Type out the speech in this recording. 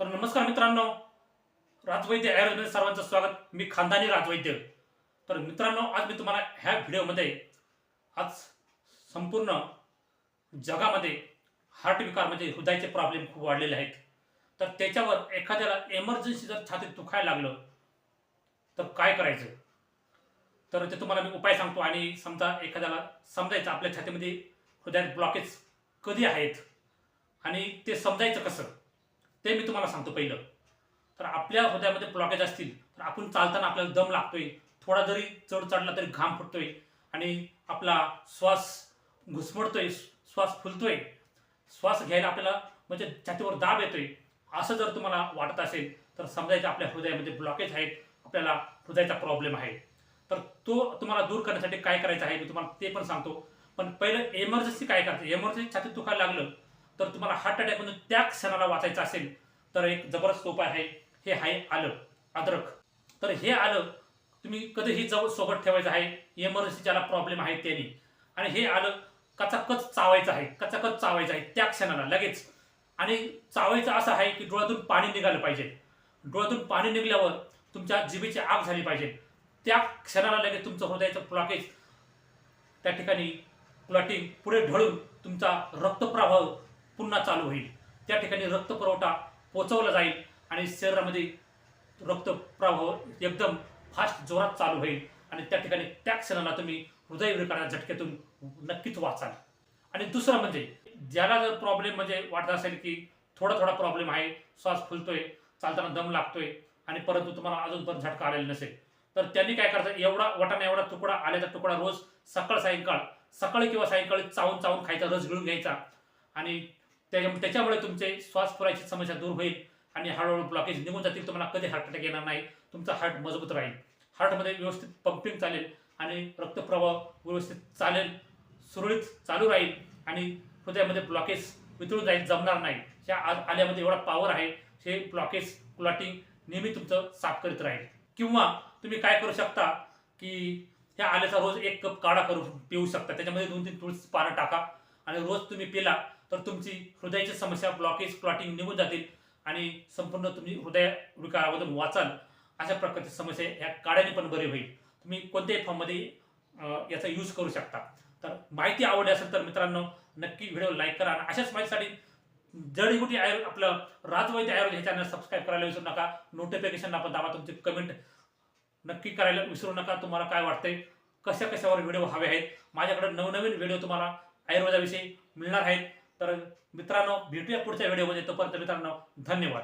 तर नमस्कार मित्रांनो राजवैद्य आयुर्वेद सर्वांचं स्वागत. मी खानदानी राजवैद्य. तर मित्रांनो आज मी तुम्हाला ह्या व्हिडिओमध्ये आज संपूर्ण जगामध्ये हार्ट विकार म्हणजे हृदयाचे प्रॉब्लेम खूप वाढलेले आहेत. तर त्याच्यावर एखाद्याला एमर्जन्सी जर छातीत दुखायला लागलं तर काय करायचं? तर ते तुम्हाला मी उपाय सांगतो आणि समजा एखाद्याला समजायचं आपल्या छातीमध्ये हृदयात ब्लॉकेज कधी आहेत आणि ते समजायचं कसं? ते मी तुम्हाला सांगतो पहिलं. तर आपल्या हृदयामध्ये ब्लॉकेज असतील तर आपण चालताना आपल्याला दम लागतोय थोडा जरी चढ चढला तरी घाम फुटतोय आणि आपला श्वास घुसमडतोय श्वास फुलतोय. श्वास घ्यायला आपल्याला म्हणजे छातीवर दाब येतोय असं जर तुम्हाला वाटत असेल तर समजायचं आपल्या हृदयामध्ये ब्लॉकेज आहेत आपल्याला हृदयाचा प्रॉब्लेम आहे. तर तो तुम्हाला दूर करण्यासाठी काय करायचं आहे मी तुम्हाला ते पण सांगतो. पण पहिलं एमर्जन्सी काय करायचं? एमर्जन्सी छातीत दुखायला लागलं तर तुम्हाला हार्ट अटॅकमधून त्या क्षणाला वाचायचं असेल तर एक जबरदस्त उपाय आहे. हे आहे आलं अद्रक. तर हे आलं तुम्ही कधीही जवळ सोबत ठेवायचं आहे. इमर्जन्सी ज्याला प्रॉब्लेम आहे त्याने. आणि हे आलं कचाकच चावायचं आहे कचाकच चावायचं आहे त्या क्षणाला लगेच. आणि चावायचं असं आहे की डोळ्यातून पाणी निघालं पाहिजे. डोळ्यातून पाणी निघल्यावर तुमच्या जिभेची आग झाली पाहिजे. त्या क्षणाला लगेच तुमचं हृदयाचं ब्लॉकेज त्या ठिकाणी क्लॉटिंग पुढे ढळून तुमचा रक्तप्रवाह पुन्हा चालू होईल. त्या ठिकाणी रक्तपुरवठा पोचवला जाईल आणि शरीरामध्ये रक्तप्रवाह एकदम फास्ट जोरात चालू होईल. आणि त्या ठिकाणी त्या क्षणाला तुम्ही हृदयविकाराच्या झटक्यातून नक्कीच वाचाल. आणि दुसरं म्हणजे ज्याला जर प्रॉब्लेम म्हणजे वाटत असेल की थोडा थोडा प्रॉब्लेम आहे श्वास फुलतोय चालताना दम लागतोय आणि परंतु तुम्हाला अजून पण झटका आलेला नसेल तर त्यांनी काय करायचं? एवढा वाटाणा एवढा तुकडा आल्याचा तुकडा रोज सकाळ सायंकाळ सकाळी किंवा सायंकाळी चावून चावून खायचा रस गिळून घ्यायचा. आणि त्याच्या त्याच्यामुळे तुमचे श्वास पुरायची समस्या दूर होईल आणि हळूहळू ब्लॉकेज निघून जातील. तुम्हाला कधी हार्ट अटॅक येणार नाही. तुमचा हार्ट मजबूत राहील. हार्टमध्ये व्यवस्थित पंपिंग चालेल आणि रक्तप्रवाह व्यवस्थित चालेल सुरळीत चालू राहील आणि हृदयामध्ये ब्लॉकेज वितळून जाईल जमणार नाही. ह्या आज आल्यामध्ये एवढा पॉवर आहे हे ब्लॉकेज क्लॉटिंग नेहमी तुमचं साफ करीत राहील. किंवा तुम्ही काय करू शकता की ह्या आल्याचा रोज एक कप काढा करून पिऊ शकता. त्याच्यामध्ये दोन तीन तुळस पानं टाका आणि रोज तुम्ही पिला तर तुमची हृदयाची समस्या ब्लॉकेज क्लॉटिंग निघून जातील आणि संपूर्ण तुम्ही हृदय विकारामधून वाचाल. अशा प्रकारची समस्या ह्या काळ्याने पण बरी होईल. तुम्ही कोणत्याही फॉर्ममध्ये याचा यूज करू शकता. तर माहिती आवडली असेल तर मित्रांनो नक्की व्हिडिओ लाईक करा आणि अशाच माहितीसाठी जडीबुटी आयुर्वेद आपलं राजवैद्य आयुर्वेद हे चॅनल सबस्क्राईब करायला विसरू नका. नोटिफिकेशन आपण दाबा तुमचे कमेंट नक्की करायला विसरू नका. तुम्हाला काय वाटतंय? कशा कशावर व्हिडिओ हवे आहेत? माझ्याकडे नवनवीन व्हिडिओ तुम्हाला आयुर्वेदाविषयी मिळणार आहेत. तर मित्रांनो भेटूया पुढच्या व्हिडिओमध्ये तोपर्यंत मित्रांनो धन्यवाद.